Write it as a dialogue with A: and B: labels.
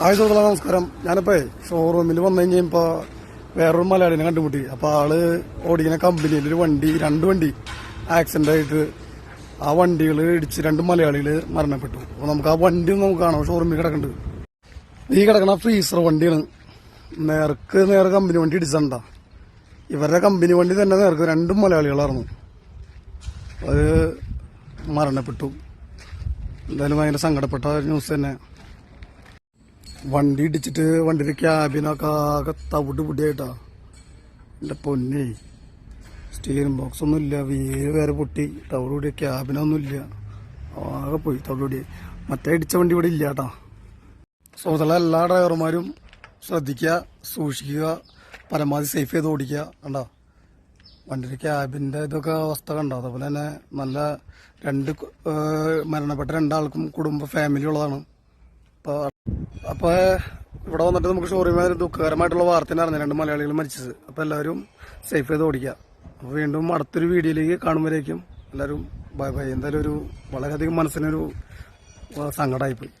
A: Hi സുഹൃത്തുക്കളെ നമസ്കാരം. ഞാനിപ്പോ ഷോറൂമിൽ വന്നു കഴിഞ്ഞപ്പോൾ വേറൊരു മലയാളിനെ കണ്ടുമുട്ടി. അപ്പൊ ആൾ ഓടിക്കുന്ന കമ്പനിയിൽ ഒരു വണ്ടി രണ്ട് വണ്ടി ആക്സിഡന്റ് ആയിട്ട് ആ വണ്ടികൾ ഇടിച്ച് രണ്ട് മലയാളികൾ മരണപ്പെട്ടു. അപ്പൊ നമുക്ക് ആ വണ്ടി നമുക്ക് കാണാം. ഷോറൂമിൽ കിടക്കുന്നുണ്ട് ഈ കിടക്കണ ഫ്രീസർ വണ്ടിയാണ്. നേർക്ക് നേരെ കമ്പനി വണ്ടി ഇടിച്ചണ്ട ഇവരുടെ കമ്പനി വണ്ടി തന്നെ നേർക്ക് രണ്ടും മലയാളികളായിരുന്നു. അത് മരണപ്പെട്ടു. എന്തായാലും ഭയങ്കര സങ്കടപ്പെട്ട ന്യൂസ് തന്നെ. വണ്ടി ഇടിച്ചിട്ട് വണ്ടിയുടെ ക്യാബിനൊക്കെ ആകെ തവിട്ട് പൊട്ടിയായിട്ടാ എന്റെ പൊന്നേ സ്റ്റീലിംഗ് ബോക്സ് ഒന്നും ഇല്ല വീര് വേറെ പൊട്ടി തവിട് പൊടിയ ക്യാബിനൊന്നും ഇല്ല. ആകെ പോയി തവിട് പൊടി മറ്റേ ഇടിച്ച വണ്ടി ഇവിടെ ഇല്ല കേട്ടാ സുഹൃത്തുക്കളെ എല്ലാ ഡ്രൈവർമാരും ശ്രദ്ധിക്കുക സൂക്ഷിക്കുക പരമാവധി സേഫ് ചെയ്ത് ഓടിക്കുക കണ്ടോ? വണ്ടിയുടെ ക്യാബിന്റെ ഇതൊക്കെ അവസ്ഥ കണ്ടോ? അതുപോലെ തന്നെ നല്ല രണ്ട് മരണപ്പെട്ട രണ്ടാൾക്കും കുടുംബ ഫാമിലി ഉള്ളതാണ്. അപ്പോൾ അപ്പോൾ ഇവിടെ വന്നിട്ട് നമുക്ക് ഷോറൂമിൽ ഒരു ദുഃഖകരമായിട്ടുള്ള വാർത്തയാണ് അറിഞ്ഞത് രണ്ട് മലയാളികൾ മരിച്ചത്. അപ്പോൾ എല്ലാവരും സേഫ് ചെയ്ത് ഓടിക്കുക. അപ്പോൾ വീണ്ടും അടുത്തൊരു വീഡിയോയിലേക്ക് കാണുമ്പോഴേക്കും എല്ലാവരും ബൈ ബൈ എന്തായാലും ഒരു വളരെയധികം മനസ്സിനൊരു സങ്കടമായിപ്പോയി.